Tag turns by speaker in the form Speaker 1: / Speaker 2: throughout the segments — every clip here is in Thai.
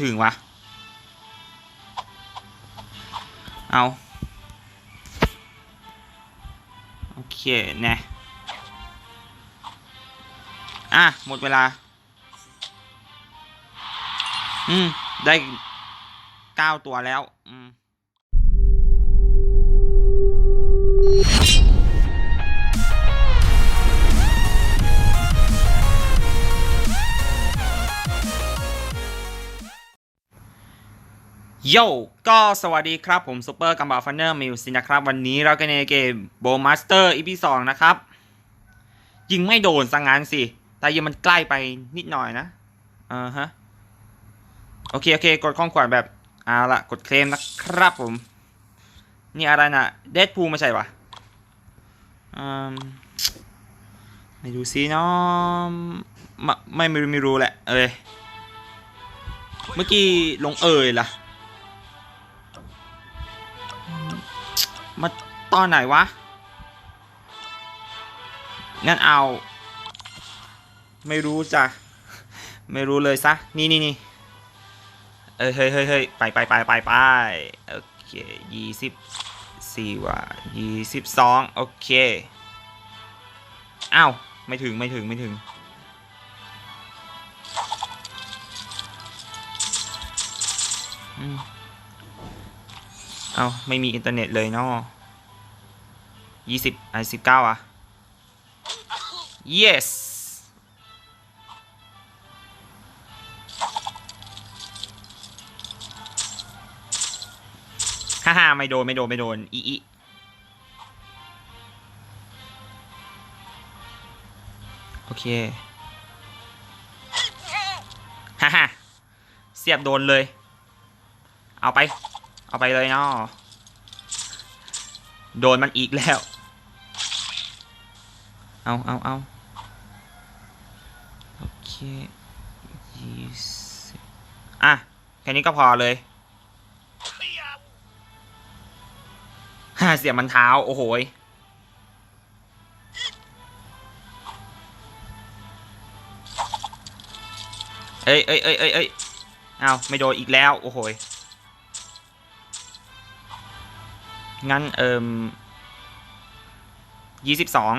Speaker 1: ถึงวะ เอาโอเคแนะอะ หมดเวลา อืม ได้เก้าตัวแล้ว อืม โย่ก็สวัสดีครับผมซูเปอร์กัมบาฟันเนอร์มิวสินะครับ วันนี้เรากันในเกมโบมาสเตอร์อีพีสองนะครับ ยิงไม่โดนสังงานสิ แต่ยิงมันใกล้ไปนิดหน่อยนะอ่าฮะ โอเค โอเค กดข้องขวานแบบเอาละกดเคลมนะครับผม นี่อะไรนะเดดพูไม่ใช่ปะอืมไม่ดูซิเนาะไม่ไม่รู้ไม่รู้แหละ เอ้ยเมื่อกี้ลงเอ่ยล่ะ มาตอนไหนวะ งั้นเอา ไม่รู้จ้ะ ไม่รู้เลยซะ นี่นี่นี่เอ้ยเฮ้ยเฮ้ยเฮ้ยไปไปไปไปไปโอเคยี่สิบสี่ว่ะยี่สิบสองโอเคอ้าวไม่ถึงไม่ถึงไม่ถึง อืม เอาไม่มีอินเทอร์เน็ตเลยเนาะยี่สิบไอสิบเก้าอะ yes ฮ่าฮ่าไม่โดน ไม่โดน ไม่โดน อีอีโอเค ฮ่าฮ่าเสียบโดนเลย เอาไป เอาไปเลยเนาะโดนมันอีกแล้ว เอาเอาเอาโอเคยี่สิบอะ แค่นี้ก็พอเลยฮ่าเสียบมันเท้า โอ้โหเอ้ยเอ้ยเอ้ยเอ้ยเอ้ยเอาไม่โดนอีกแล้ว โอ้โห งั้นเอิมยี่สิบสอง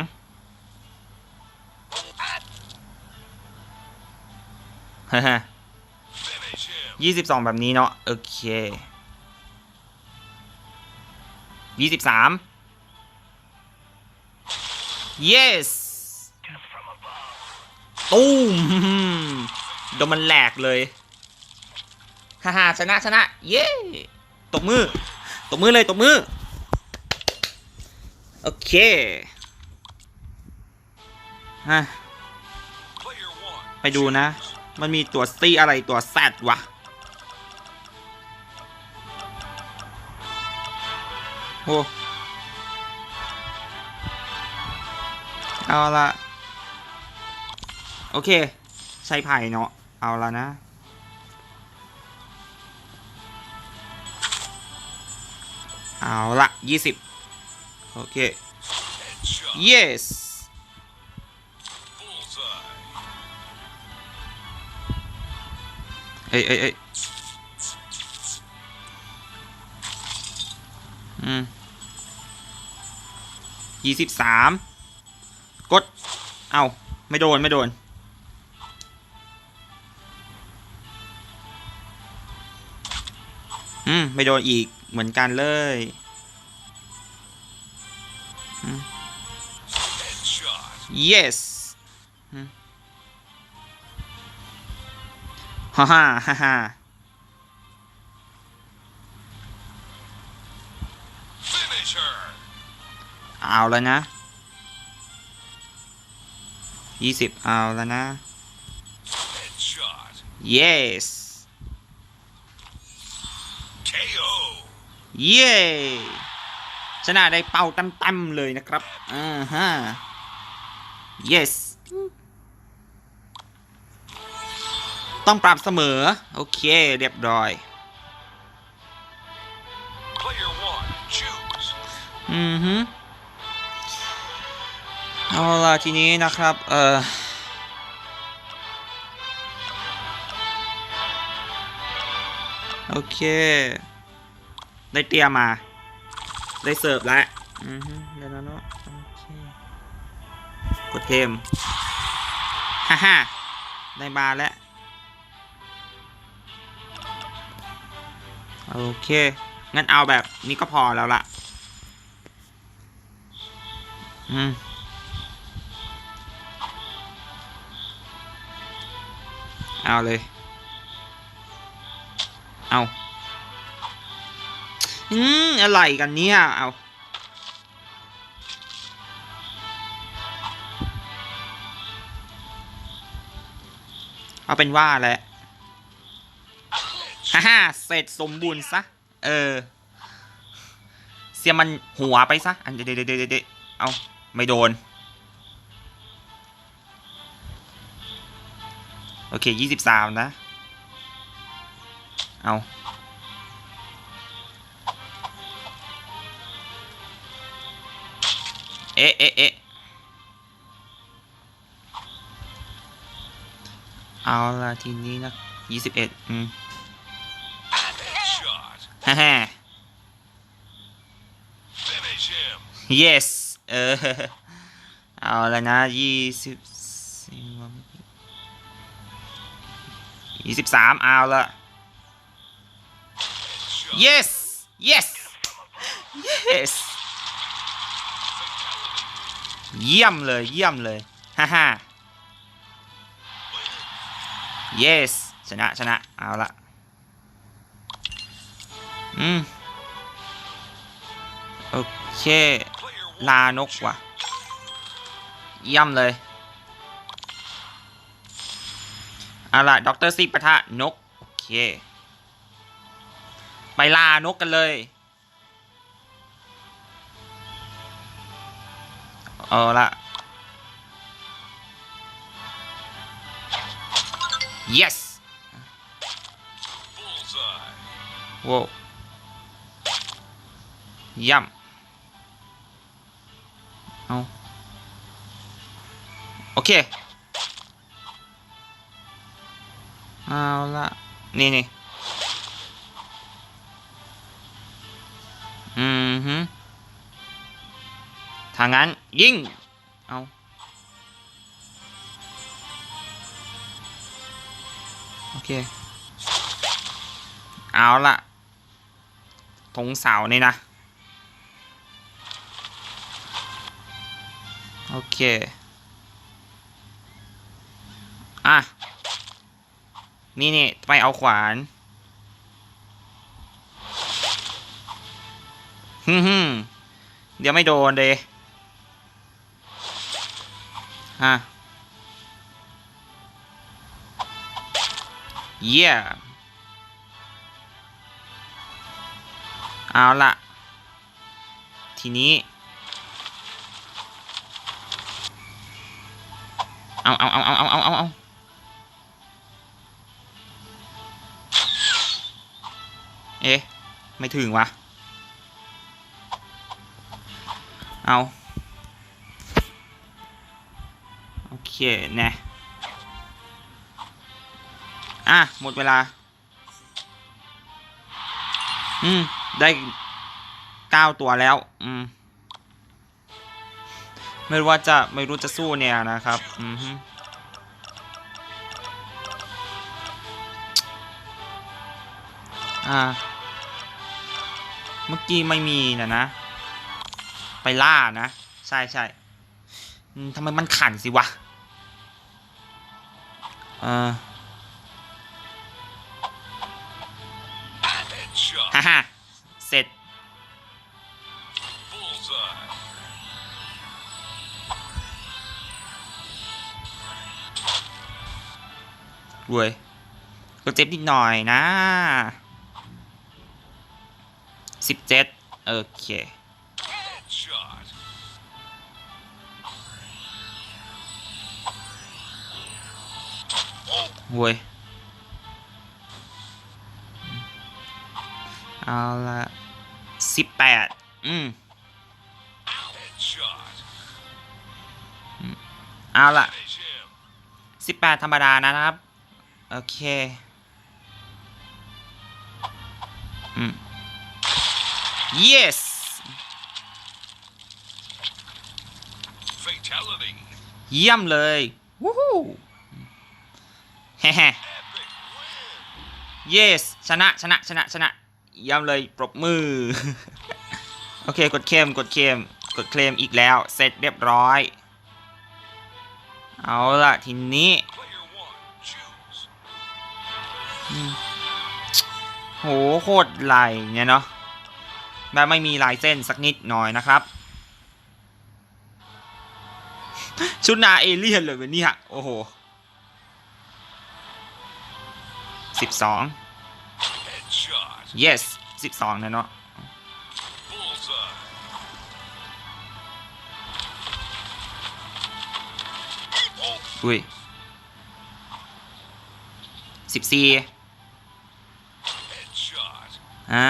Speaker 1: ฮ่าฮ่ายี่สิบสองแบบนี้เนาะโอเคยี่สิบสาม yes ตุ้มโดนมันแหลกเลยฮ่าฮ่าชนะชนะ เย้ตบมือตบมือเลยตบมือ โอเคฮะไปดูนะ มันมีตัวซีอะไรตัวแซดวะ โอ้ เอาละโอเค ใช้ไผ่เนาะ เอาละนะเอาละยี่สิบ โอเค yes เอ้ยเอ้ยเอ้ยอืมยี่สิบสามกด เอาไม่โดน ไม่โดน อืม ไม่โดนอีกเหมือนกันเลย yes อืมฮ่าฮ่าฮ่าฮ่า
Speaker 2: Finish her.
Speaker 1: เอาแล้วนะยี่สิบเอาแล้วนะ
Speaker 2: Headshot.
Speaker 1: yes
Speaker 2: KO.
Speaker 1: เย้ชนะได้เป้าเต็มๆเลยนะครับ อ่าฮะ yes ต้องปรับเสมอ โอเค เรียบร้อย
Speaker 2: Player one. Choose.
Speaker 1: อือฮึเอาล่ะทีนี้นะครับ เอ่อโอเค ได้เตรียมมา ได้เสิร์ฟแล้ว อือฮึเดี๋ยวนะเนาะโอเค กดเทมฮ่าฮ่าได้มาแล้ว โอเค งั้นเอาแบบนี้ก็พอแล้วล่ะอืมเอาเลย เอา อืม อะไรกันเนี่ย เอา เอาเป็นว่าแหละฮ่าฮ่าเสร็จสมบูรณ์ซะ เออ เสียมันหัวไปซะ อันเดเดเดเดเอาไม่โดน โอเคยี่สิบสามนะ เอาเอ๊ะเอ๊ะเอ๊ะ เอาละทีนี้นะยี่สิบเอ็ดอืมฮ่าฮ่า yes เออ เอาล้วนะยี่สิบสี่ยี่สิบสามเอาละ yes yes yes เยี่ยมเลย เยี่ยมเลย ฮ่าฮ่า yes ชนะชนะ เอาละอืม โอเค ลานกว่ะเยี่ยมเลย เอาละด็อกเตอร์ซีปะทะนก โอเค ไปลานกกันเลยเอาละ yes
Speaker 2: Bullseye.
Speaker 1: โว้วเย่ำเอาโอเค เอาละนี่นี่อืมฮึถ้างั้น ยิง เอา โอเค เอาละตรงเสานี่นะ โอเค อะ นี่นี่ไปเอาขวานฮึมฮึเดี๋ยวไม่โดนเดยฮะ เยี่ยเอาละทีนี้ เอาเอาเอาเอาเอาเอาเอาเอาเอ๊ะ ไม่ถึงวะ เอา โอเค นะ อะ หมดเวลา อืม ได้เก้าตัวแล้ว อืม ไม่รู้ว่าจะไม่รู้จะสู้เนี่ยนะครับ อือฮึอ่า เมื่อกี้ไม่มีนะนะ ไปล่านะ ใช่ใช่ทำไมมันขันสิวะเออ ฮ่าฮ่าเสร็จ รวยก็เจ็บนิดหน่อยนะสิบเจ็ดโอเค
Speaker 2: Headshot.
Speaker 1: รวย เอาละสิบแปดอืมเอาละสิบแปดธรรมดานะครับ โอเคอืม yes เยี่ยมเลยวู้ฮู้แฮ่
Speaker 2: Epic win.
Speaker 1: yes ชนะชนะชนะชนะ ยี่ยมเลยปรบมือ โอเค กดเคลมกดเคลมกดเคลมอีกแล้ว เสร็จเรียบร้อย เอาละทีนี้โหโคตรไหลเนี่ยเนาะแบบไม่มีลายเส้นสักนิดหน่อยนะครับ ชุดนาเอเลี่ยนเลยเวันนี้โอ้โหสิบสอง yes สิบสองนะเนาะอุ้ยสิบสี่อ่า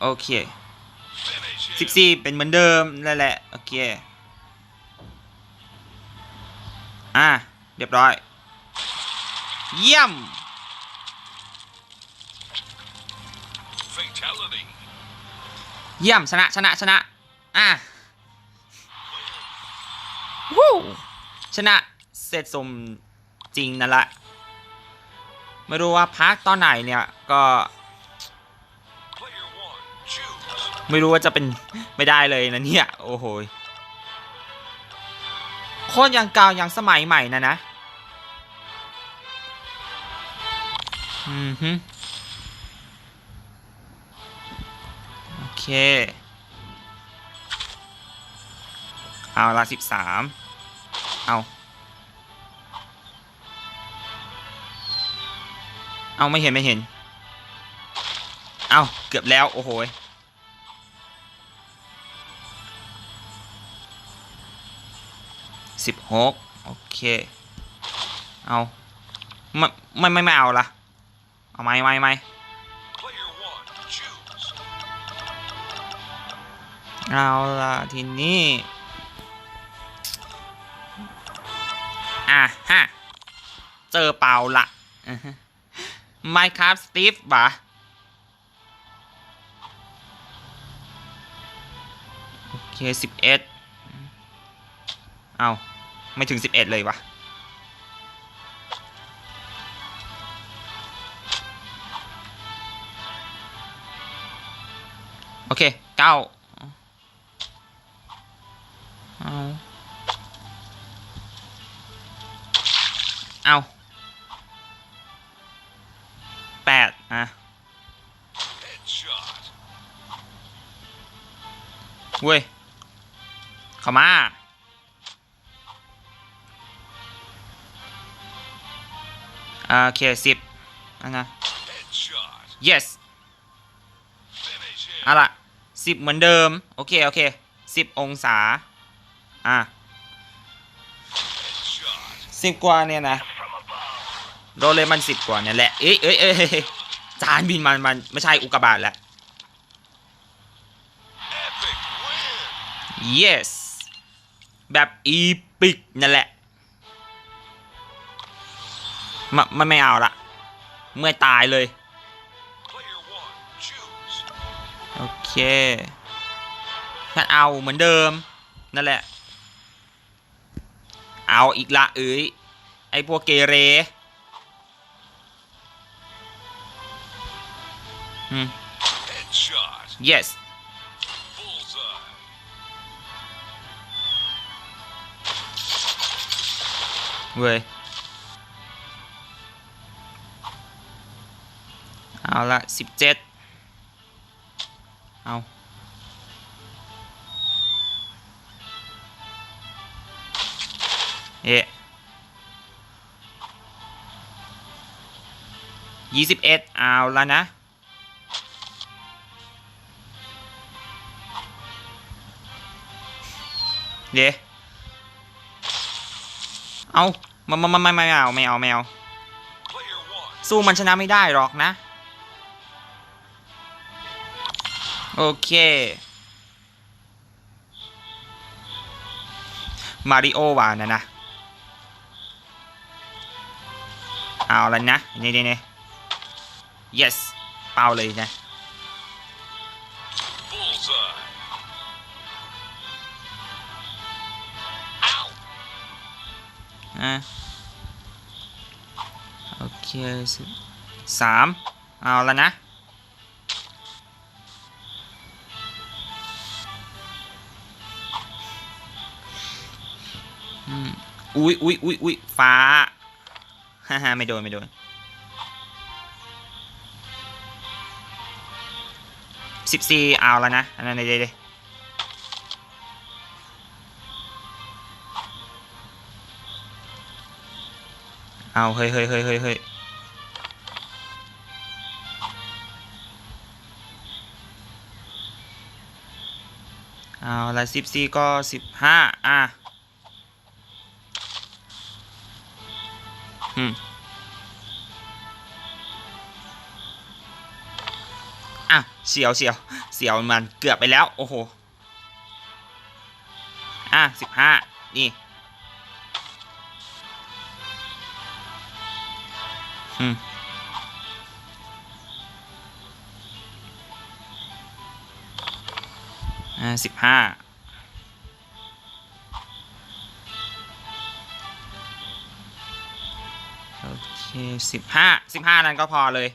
Speaker 1: โอเคสิบสี่เป็นเหมือนเดิมนั่นแหละ โอเค อ่า เรียบร้อย เยี่ยม เยี่ยมชนะชนะชนะ อะวู้ชนะเสร็จสมจริงนั่นแหละไม่รู้ว่าพักตอนไหนเนี่ยก็
Speaker 2: Player one, choose.
Speaker 1: ไม่รู้ว่าจะเป็นไม่ได้เลยนะเนี่ย โอ้โหยโคตรยังเก่ายังสมัยใหม่นะนะ อือฮึ เค เอาละสิบสามเอา เอาไม่เห็นไม่เห็น เอาเกือบแล้ว โอ้โหสิบหกโอเค เอา ไม่ ไม่ ไม่ไม่เอาละเอาไม่ไม่ไม่ เอาล่ะทีนี้ อะฮะ เจอเปล่าละอือฮึ Minecraft Steve บะโอเคสิบเอ็ดเอาไม่ถึงสิบเอ็ดเลยวะโอเคเก้า เอาเอาแปดอะ
Speaker 2: Headshot.
Speaker 1: เว้ยเข้ามาอ่าโอเคสิบอันนะ
Speaker 2: Headshot.
Speaker 1: yes
Speaker 2: Finish him.
Speaker 1: เอาล่ะสิบเหมือนเดิม โอเค โอเคสิบองศา อะสิบกว่าเนี่ยนะโรเลมันสิบกว่าเนี่ยแหละเอ้ยเอ้ยเอ้ยจานบินมันมันไม่ใช่อุกกาบาตแล้ว yes แบบอีพิกนั่นแหละมนมันไม่เอาละเมื่อตายเลย โอเคงั้นเอาเหมือนเดิม นั่นแหละ เอาอีกละเอ้ยไอพวกเกเรอืม
Speaker 2: Headshot.
Speaker 1: yes
Speaker 2: Bullseye.
Speaker 1: เว้ยเอาละสิบเจ็ดเอา เอ๊ะยี่สิบเอ็ดเอาแล้วนะ เดี๋ยวเอาไม่ไม่ไม่ไม่เอาไม่เอาไม่เอาสู้มันชนะไม่ได้หรอกนะ โอเค มาริโอวานะนะ เอาแล้วนะ นี่นี่นี่ yes เป้าเลยนะ
Speaker 2: Bullseye. Ow.
Speaker 1: อะโอเคสิสามเอาแล้วนะอืมอุ๊ยอุ๊ยอุ๊ยอุ๊ยฟ้า ฮ่าฮ่าไม่โดน ไม่โดนสิบสี่เอาแล้วนะ อันนั้นเดี๋ยเดี๋ยวเอาเฮ้ยเฮ้ยเฮ้ยเฮ้ยเฮ้ยเอาละสิบสี่ก็สิบห้าอะ อืมอะเสียวเสียวเสียวมันเกือบไปแล้ว โอ้โห อะสิบห้านี่อืมอ่าสิบห้า เคสิบห้าสิบห้านั้นก็พอเลย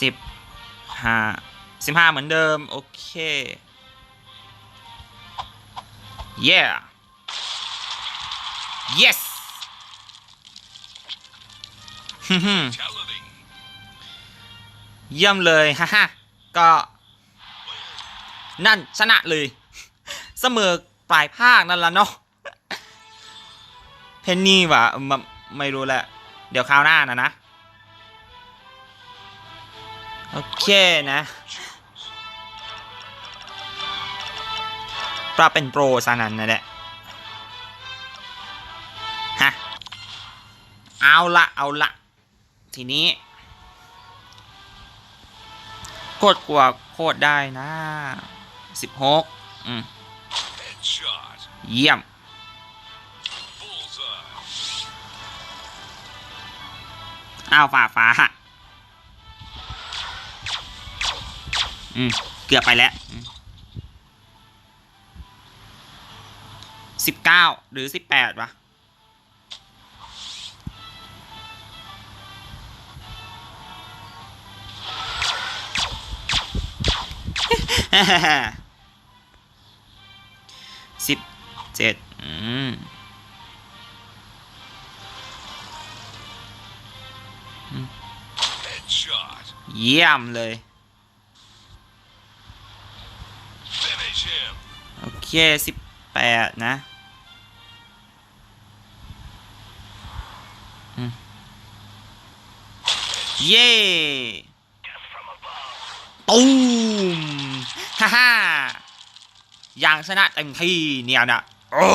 Speaker 1: สิบห้าสิบห้าเหมือนเดิม โอเค yeah yes ฮึ่ม
Speaker 2: Telling.
Speaker 1: เยี่ยมเลยฮ่าฮ่าก็ นั่นชนะเลย เสมอ ปลายภาคนั่นละเนาะเพนนี่วะไมไม่รู้แหละ เดี๋ยวคราวหน้านะนะ โอเคนะ ปรับเป็นโปรซะนั้นนะแหละฮะเอาละเอาละทีนี้กดกว่าโคตรได้นะสิบหกอืม เยี่ยม
Speaker 2: Bullseye.
Speaker 1: อ้าวฝ่าฟ้าอืม เกือบไปแล้วสิบเก้าหรือสิบแปดวะ สิบเจ็ดอืม
Speaker 2: Headshot.
Speaker 1: เยี่ยมเลย
Speaker 2: Finish him.
Speaker 1: โอเคสิบแปดนะอืมเย้ตูมฮ่าฮ่า อย่างชนะเต็มที่เนี่ยนะโอ้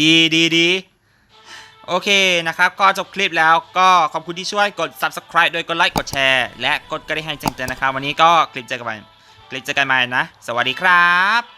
Speaker 1: ดีดีดีโอเคนะครับ ก็จบคลิปแล้วก็ขอบคุณที่ช่วยกด subscribe โดยกดไลค์กดแชร์และกดกระดิ่งแจ้งเตือนนะครับ วันนี้ก็คลิปเจอกันใหม่คลิปเจอกันใหม่นะ สวัสดีครับ